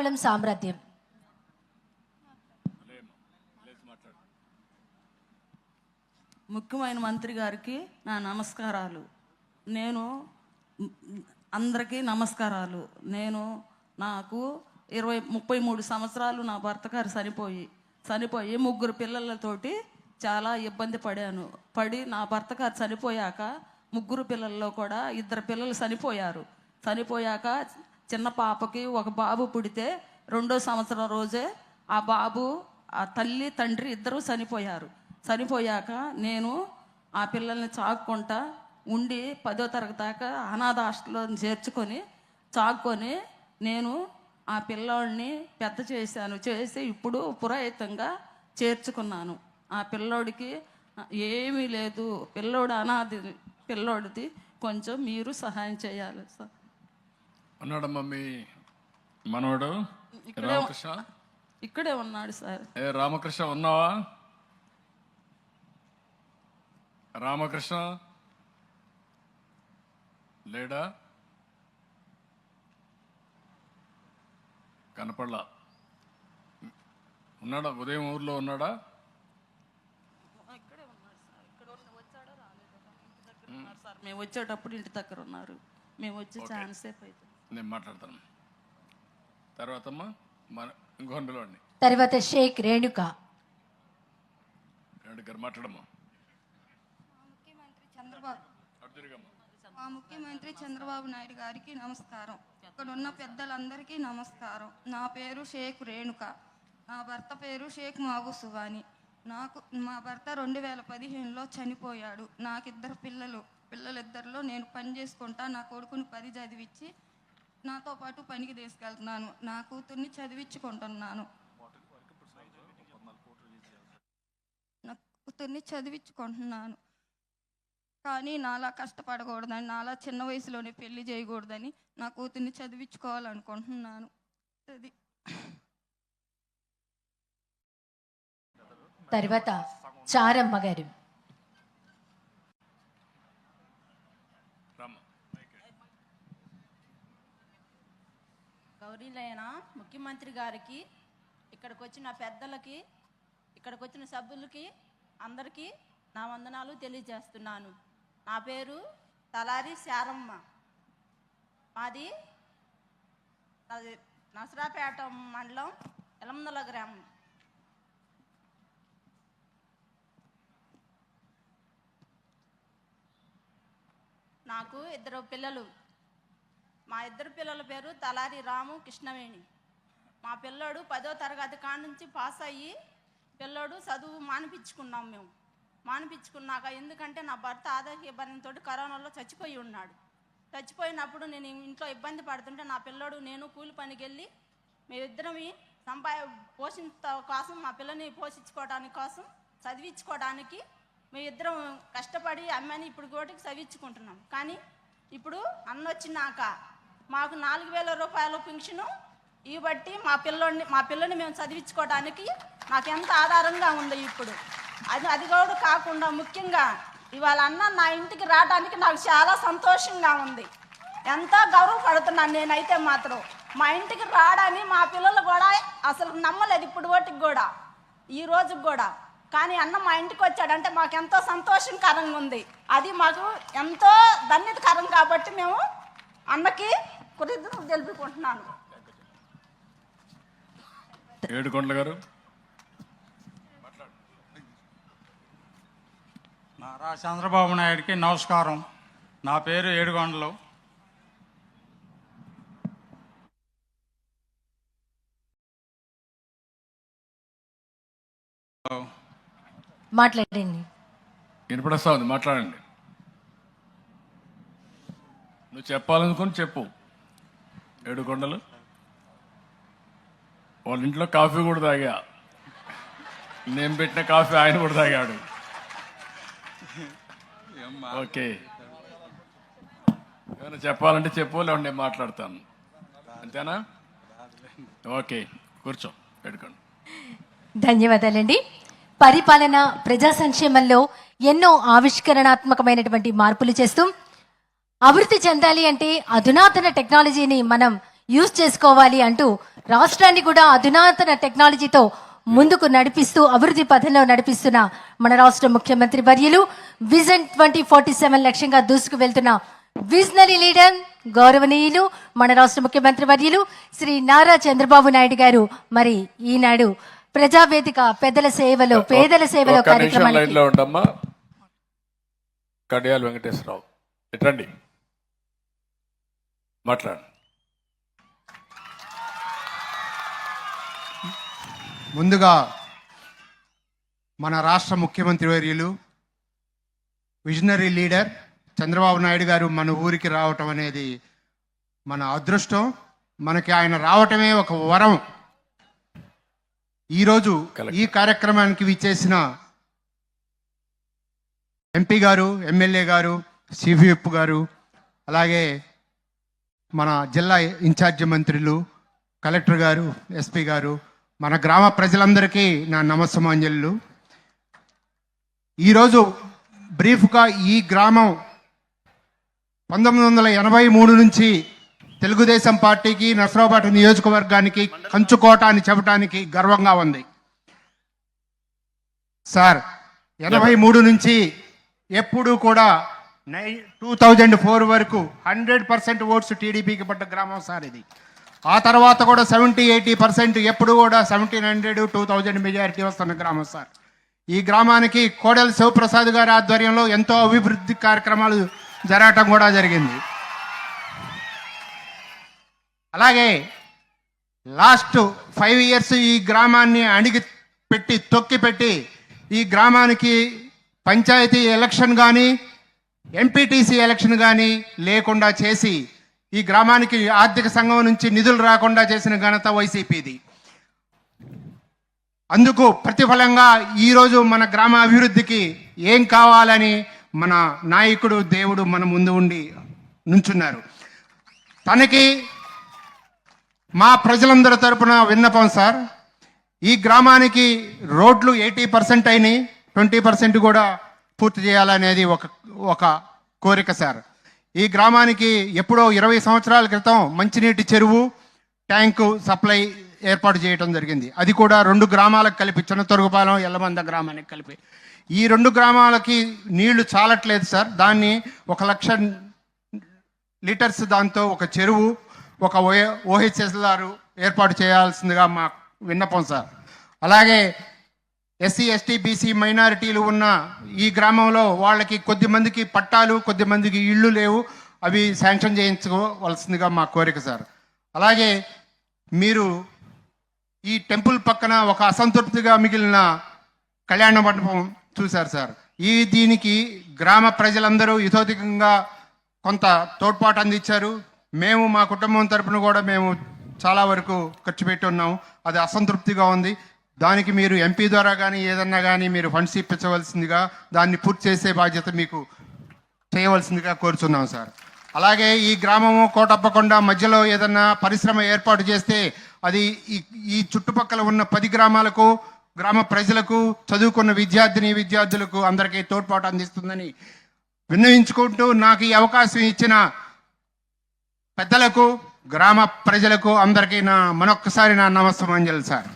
కులం సామ్రాజ్యం. ముఖ్యమైన మంత్రి గారికి నా నమస్కారాలు. నేను అందరికీ నమస్కారాలు. నేను నాకు ఇరవై ముప్పై మూడు సంవత్సరాలు నా భర్త గారు చనిపోయి చనిపోయి ముగ్గురు పిల్లలతోటి చాలా ఇబ్బంది పడాను. పడి నా భర్త గారు చనిపోయాక ముగ్గురు పిల్లల్లో కూడా ఇద్దరు పిల్లలు చనిపోయారు. చనిపోయాక చిన్న పాపకి ఒక బాబు పుడితే రెండో సంవత్సరం రోజే ఆ బాబు ఆ తల్లి తండ్రి ఇద్దరూ చనిపోయారు. చనిపోయాక నేను ఆ పిల్లల్ని చాక్కుంటా ఉండి పదో తరగతి దాకా అనాథ హాస్టల్లో చేర్చుకొని చాక్కొని నేను ఆ పిల్లోడిని పెద్ద చేశాను. చేసి ఇప్పుడు పురాయితంగా చేర్చుకున్నాను. ఆ పిల్లోడికి ఏమీ లేదు. పిల్లోడు అనాథి పిల్లోడిది. కొంచెం మీరు సహాయం చేయాలి సార్. ఉన్నాడమ్మా మీ మనవడు? రామకృష్ణ? ఇక్కడే ఉన్నాడు సార్. ఏ రామకృష్ణ ఉన్నావా? రామకృష్ణ? లేడా? కనపడలా. ఉన్నాడా? ఉదయం ఊర్లో ఉన్నాడా? ఇక్కడే ఉన్నాడు సార్. ఇక్కడ ఉన్న వచ్చాడో? రాలేదో. కానీ ఇంటి దగ్గర ఉన్నారు సార్. మేము వచ్చేటప్పుడు ఇంటి దగ్గర ఉన్నారు. మేము వచ్చి సేపు అవుతుంది నేను మాట్లాడతాను. తర్వాత మన తర్వాత షేక్ రేణుక. మాట్లాడమ్మా. మా ముఖ్యమంత్రి చంద్రబాబు నాయుడు గారికి నమస్కారం. ఇక్కడ ఉన్న పెద్దలందరికీ నమస్కారం. నా పేరు షేక్ రేణుక. నా భర్త పేరు షేక్ మాబు సువాని. నాకు మా భర్త రెండు వేల పదిహేనులో చనిపోయాడు. నాకిద్దరు పిల్లలు. పిల్లలిద్దరిలో నేను పని చేసుకుంటా నా కొడుకుని పది చదివించి నాతో పాటు పనికి తీసుకెళ్తున్నాను. నా కూతుర్ని చదివించుకుంటున్నాను. నా కూతుర్ని చదివించుకుంటున్నాను. కానీ నాలా కష్టపడకూడదని నాలా చిన్న వయసులోనే పెళ్ళి చేయకూడదని నా కూతుర్ని చదివించుకోవాలనుకుంటున్నాను. అది. తర్వాత చారమ్మ గారు. గౌరీలైన ముఖ్యమంత్రి గారికి ఇక్కడికి వచ్చిన పెద్దలకి ఇక్కడికి వచ్చిన సభ్యులకి అందరికీ నా వందనాలు తెలియజేస్తున్నాను. నా పేరు తలారి శారమ్మ. మాది అది నసరాపేట మండలం ఎలమందల గ్రామం. నాకు ఇద్దరు పిల్లలు. మా ఇద్దరు పిల్లల పేరు తలారి రాము కృష్ణవేణి. మా పిల్లోడు పదో తరగతి కాడ నుంచి పాస్ అయ్యి పిల్లోడు చదువు మానిపించుకున్నాం మేము. మానిపించుకున్నాక ఎందుకంటే నా భర్త ఆరోగ్య ఇబ్బందితో కరోనాలో చచ్చిపోయి ఉన్నాడు. చచ్చిపోయినప్పుడు నేను ఇంట్లో ఇబ్బంది పడుతుంటే నా పిల్లోడు నేను కూలి పనికి వెళ్ళి మేమిద్దరమి సంపా పోషించ కోసం మా పిల్లని పోషించుకోవడానికి కోసం చదివించుకోవడానికి మేమిద్దరం కష్టపడి అమ్మని ఇప్పుడు కోటికి చదివించుకుంటున్నాం. కానీ ఇప్పుడు అన్నొచ్చినాక మాకు నాలుగు వేల రూపాయల పింఛను ఇవి బట్టి మా పిల్లోడిని మా పిల్లని మేము చదివించుకోవడానికి నాకు ఎంత ఆధారంగా ఉంది ఇప్పుడు? అది అది కూడా కాకుండా ముఖ్యంగా ఇవాళ అన్న నా ఇంటికి రావడానికి నాకు చాలా సంతోషంగా ఉంది. ఎంతో గౌరవపడుతున్నాను నేనైతే మాత్రం. మా ఇంటికి రావడానికి మా పిల్లలు కూడా అసలు నమ్మలేదు ఇప్పుడు ఓటికి కూడా ఈ రోజుకి కూడా. కానీ అన్న మా ఇంటికి వచ్చాడంటే మాకు ఎంతో సంతోషకరంగా ఉంది. అది మాకు ఎంతో ధన్యతకరం కాబట్టి మేము అన్నకి కృతజ్ఞతలు తెలుపుకుంటున్నాను. ఏడుకొండల గారు? నారా చంద్రబాబు నాయుడికి నమస్కారం. నా పేరు ఏడుగొండలు మాట్లాడండి. వినపడస్తా ఉంది మాట్లాడండి. నువ్వు చెప్పాలనుకుని చెప్పు. ఏడు కొండలు? వాళ్ళ ఇంట్లో కాఫీ కూడా తాగా. నేను పెట్టిన కాఫీ ఆయన కూడా తాగాడు. ఓకే. ఏమైనా చెప్పాలంటే చెప్పు లేకుంటే నేను మాట్లాడతాను. అంతేనా? ఓకే. కూర్చో. ఏడుకోండి ధన్యవాదాలండి. పరిపాలన ప్రజా సంక్షేమంలో ఎన్నో ఆవిష్కరణాత్మకమైనటువంటి మార్పులు చేస్తూ అభివృద్ధి చెందాలి అంటే అధునాతన టెక్నాలజీని మనం యూజ్ చేసుకోవాలి అంటూ రాష్ట్రాన్ని కూడా అధునాతన టెక్నాలజీతో ముందుకు నడిపిస్తూ అభివృద్ధి పథంలో నడిపిస్తున్న మన రాష్ట్ర ముఖ్యమంత్రి వర్యులు విజన్ ట్వంటీ ఫార్టీ సెవెన్ లక్ష్యంగా దూసుకు వెళ్తున్న విజనరీ లీడర్ గౌరవనీయులు మన రాష్ట్ర ముఖ్యమంత్రి వర్యులు శ్రీ నారా చంద్రబాబు నాయుడు గారు. మరి ఈనాడు ప్రజావేదిక పెద్దల సేవలో పేదల సేవలో కడియాల వెంకటేశ్వరరావు. ఎట్రండి మాట్లాడు ముందుగా మన రాష్ట్ర ముఖ్యమంత్రి వర్యులు విజనరీ లీడర్ చంద్రబాబు నాయుడు గారు మన ఊరికి రావటం అనేది మన అదృష్టం. మనకి ఆయన రావటమే ఒక వరం. ఈరోజు ఈ కార్యక్రమానికి విచ్చేసిన ఎంపీ గారు ఎమ్మెల్యే గారు సివిఎఫ్ గారు అలాగే మన జిల్లా ఇన్ఛార్జి మంత్రులు కలెక్టర్ గారు ఎస్పీ గారు మన గ్రామ ప్రజలందరికీ నా నమస్సమాంజలు. ఈరోజు బ్రీఫ్గా ఈ గ్రామం పంతొమ్మిది వందల ఎనభై మూడు నుంచి తెలుగుదేశం పార్టీకి నర్సరావుపేట నియోజకవర్గానికి కంచుకోట అని చెప్పడానికి గర్వంగా ఉంది. సార్ ఎనభై మూడు నుంచి ఎప్పుడూ కూడా నై టూ థౌజండ్ ఫోర్ వరకు హండ్రెడ్ పర్సెంట్ ఓట్స్ టీడీపీకి పడ్డ గ్రామం సార్ ఇది. ఆ తర్వాత కూడా సెవెంటీ ఎయిటీ పర్సెంట్ ఎప్పుడు కూడా seventeen hundred two thousand majority వస్తున్న గ్రామం సార్. ఈ గ్రామానికి కోడెల శివప్రసాద్ గారి ఆధ్వర్యంలో ఎంతో అభివృద్ధి కార్యక్రమాలు జరగటం కూడా జరిగింది. అలాగే లాస్ట్ ఫైవ్ ఇయర్స్ ఈ గ్రామాన్ని అణిగి పెట్టి తొక్కి పెట్టి ఈ గ్రామానికి పంచాయతీ ఎలక్షన్ కానీ ఎంపీటీసీ ఎలక్షన్ కానీ లేకుండా చేసి ఈ గ్రామానికి ఆర్థిక సంఘం నుంచి నిధులు రాకుండా చేసిన ఘనత వైసీపీది. అందుకు ప్రతిఫలంగా ఈరోజు మన గ్రామ అభివృద్ధికి ఏం కావాలని మన నాయకుడు దేవుడు మన ముందు ఉండి నుంచున్నారు. తనకి మా ప్రజలందరి తరపున విన్నపం సార్ ఈ గ్రామానికి రోడ్లు ఎయిటీ పర్సెంట్ అయినాయి ట్వంటీ పర్సెంట్ కూడా పూర్తి చేయాలనేది ఒక ఒక కోరిక సార్. ఈ గ్రామానికి ఎప్పుడో ఇరవై సంవత్సరాల క్రితం మంచినీటి చెరువు ట్యాంకు సప్లై ఏర్పాటు చేయడం జరిగింది. అది కూడా రెండు గ్రామాలకు కలిపి చిన్నతొరుగుపాలెం ఎల్లమంద గ్రామానికి కలిపి. ఈ రెండు గ్రామాలకి నీళ్ళు చాలట్లేదు సార్. దాన్ని ఒక లక్ష లీటర్స్ దాంతో ఒక చెరువు ఒక ఓహెచ్ఎస్ఆర్ ఏర్పాటు చేయాల్సిందిగా మా విన్నపం సార్. అలాగే ఎస్సీ ఎస్టీ బీసీ మైనారిటీలు ఉన్న ఈ గ్రామంలో వాళ్ళకి కొద్ది మందికి పట్టాలు కొద్ది మందికి ఇళ్ళు లేవు. అవి శాంక్షన్ చేయించుకోవాల్సిందిగా మా కోరిక సార్. అలాగే మీరు ఈ టెంపుల్ పక్కన ఒక అసంతృప్తిగా మిగిలిన కళ్యాణ మండపం చూశారు సార్. ఈ దీనికి గ్రామ ప్రజలందరూ ఇతోధికంగా కొంత తోడ్పాటు అందించారు. మేము మా కుటుంబం తరపున కూడా మేము చాలా వరకు ఖర్చు పెట్టి ఉన్నాము అది అసంతృప్తిగా ఉంది. దానికి మీరు ఎంపీ ద్వారా కానీ ఏదన్నా కానీ మీరు ఫండ్స్ ఇప్పించవలసిందిగా దాన్ని పూర్తి చేసే బాధ్యత మీకు చేయవలసిందిగా కోరుచున్నాం సార్. అలాగే ఈ గ్రామము కోటప్పకొండ మధ్యలో ఏదన్నా పరిశ్రమ ఏర్పాటు చేస్తే అది ఈ ఈ చుట్టుపక్కల ఉన్న పది గ్రామాలకు గ్రామ ప్రజలకు చదువుకున్న విద్యార్థిని విద్యార్థులకు అందరికీ తోడ్పాటు అందిస్తుందని విన్నవించుకుంటూ నాకు ఈ అవకాశం ఇచ్చిన పెద్దలకు గ్రామ ప్రజలకు అందరికీ నా మనొక్కసారి నా నమస్సమాంజలి సార్.